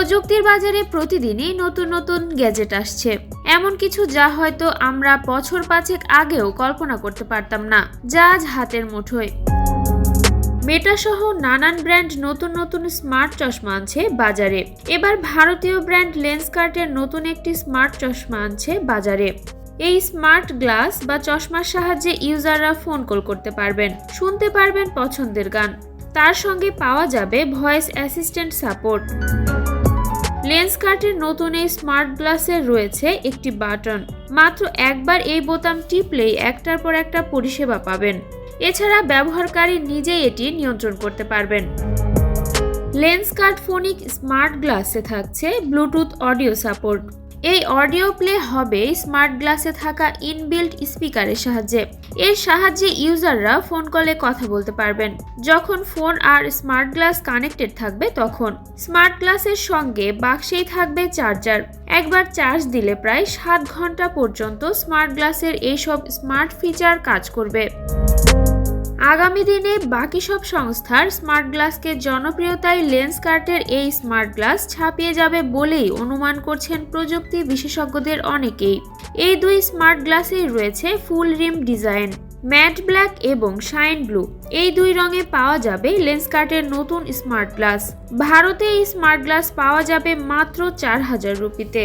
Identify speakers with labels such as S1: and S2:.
S1: প্রযুক্তির বাজারে প্রতিদিনই নতুন নতুন গ্যাজেট আসছে। এমন কিছু যা হয়তো আমরা বছর পাঁচেক আগেও কল্পনা করতে পারতাম না, যা আজ হাতের মুঠোয়। মেটা সহ নানান ব্র্যান্ড নতুন নতুন স্মার্ট চশমা আনছে বাজারে। এবার ভারতীয় ব্র্যান্ড লেন্সকার্টের নতুন একটি স্মার্ট চশমা আনছে বাজারে। এই স্মার্ট গ্লাস বা চশমার সাহায্যে ইউজাররা ফোন কল করতে পারবেন, শুনতে পারবেন পছন্দের গান। তার সঙ্গে পাওয়া যাবে ভয়েস অ্যাসিস্ট্যান্ট সাপোর্ট। লেন্স কার্টের নতুন এই স্মার্ট গ্লাসের রয়েছে একটি বাটন। মাত্র একবার এই বোতাম টিপলেই একটার পর একটা পরিষেবা পাবেন। এছাড়া ব্যবহারকারী নিজেই এটি নিয়ন্ত্রণ করতে পারবেন। লেন্স কার্ট ফোনিক স্মার্ট গ্লাসে থাকছে ব্লুটুথ অডিও সাপোর্ট। এই অডিও প্লে হবে স্মার্ট গ্লাসে থাকা ইনবিল্ট স্পিকারের সাহায্যে। এর সাহায্যে ইউজাররা ফোন কলে কথা বলতে পারবেন। যখন ফোন আর স্মার্ট গ্লাস কানেক্টেড থাকবে তখন। স্মার্ট গ্লাসের সঙ্গে বাক্সেই থাকবে চার্জার। একবার চার্জ দিলে প্রায় সাত ঘণ্টা পর্যন্ত স্মার্ট গ্লাসের এইসব স্মার্ট ফিচার কাজ করবে। আগামী দিনে বাকি সব সংস্থার স্মার্ট গ্লাসকে জনপ্রিয়তায় লেন্স কার্টের এই স্মার্ট গ্লাস ছাপিয়ে যাবে বলেই অনুমান করছেন প্রযুক্তি বিশেষজ্ঞদের অনেকেই। এই দুই স্মার্ট গ্লাসেই রয়েছে full rim design, matte black এবং শাইন ব্লু। এই দুই রঙে পাওয়া যাবে লেন্স কার্টের নতুন স্মার্ট গ্লাস। ভারতে এই স্মার্ট গ্লাস পাওয়া যাবে মাত্র চার হাজার রুপিতে।